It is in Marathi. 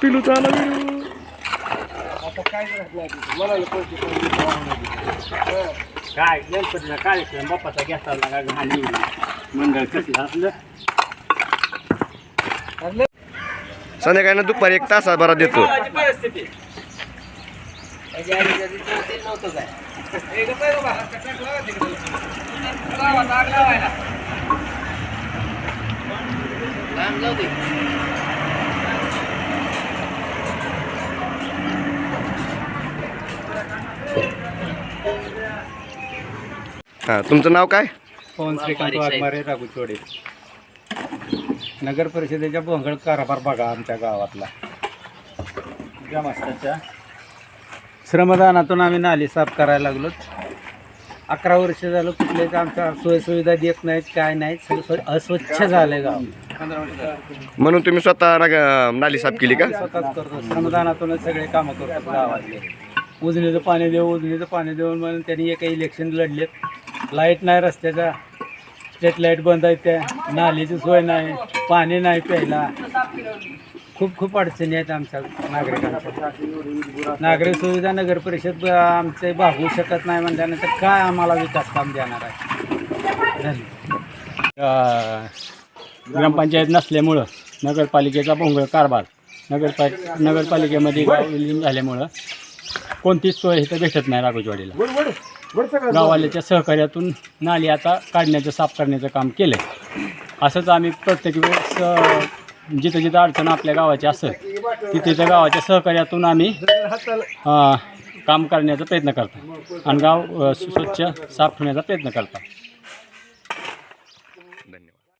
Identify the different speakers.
Speaker 1: पिलू चाला पिलू.
Speaker 2: आता काय मला
Speaker 3: काय? गणपतीचा कार्यक्रम बाप्पाचा घेतला लागा घाली मंडळ कसलं असलं
Speaker 1: संध्याकाळी ना दुपारी एक तासाभरात देतो.
Speaker 3: परिस्थिती?
Speaker 1: हां तुमचं नाव काय?
Speaker 2: पवन श्रीकांत वाघमारे राघुचोडे. नगर परिषदेच्या भोंगळ कारभार बघा आमच्या गावातला. ग्रामस्थाच्या श्रमदानातून आम्ही नाली साफ करायला लागलो अकरा वर्ष झालं कुठलेच आमच्या सोयीसुविधा देत नाहीत काय नाहीत. सगळं स्व- अस्वच्छ झालंय गाव.
Speaker 1: म्हणून तुम्ही स्वतः नाग- नाली साफ केली का?
Speaker 2: स्वतःच करतो. श्रमदानातूनच सगळे कामं करतो गावातले. उजनीचं पाणी देऊ उजनीचं पाणी देऊन म्हणून त्यांनी एक इलेक्शन लढलेत. लाइट नाही रस्त्याचा. स्ट्रीट लाइट बंद आहे त्या. नालीची सोय नाही. पाणी नाही प्यायला. खूप खूप अडचणी आहेत आमच्या नागरिकांच्या. नागरिक सुविधा नगर परिषद आमचे भागवू शकत नाही म्हणल्यानंतर काय आम्हाला विकास काम देणार आहे? धन्यवाद.
Speaker 3: ग्रामपंचायत नसल्यामुळं नगरपालिकेचा भोंगळ कारभार नगरपा नगरपालिकेमध्ये गाव विलीन झाल्यामुळं कोणतीच सोय इथं भेटत नाही राघोजवाडीला. गावाल्याच्या सहकार्यातून नाली आता काढण्याचं साफ करण्याचं काम केलं असंच आम्ही प्रत्येक वेळेस जिथं जिथं अडचण आपल्या गावाची असेल तिथे त्या गावाच्या सहकार्यातून आम्ही काम करण्याचा प्रयत्न करतो. आणि गाव स्वच्छ साफ ठेवण्याचा प्रयत्न करतो.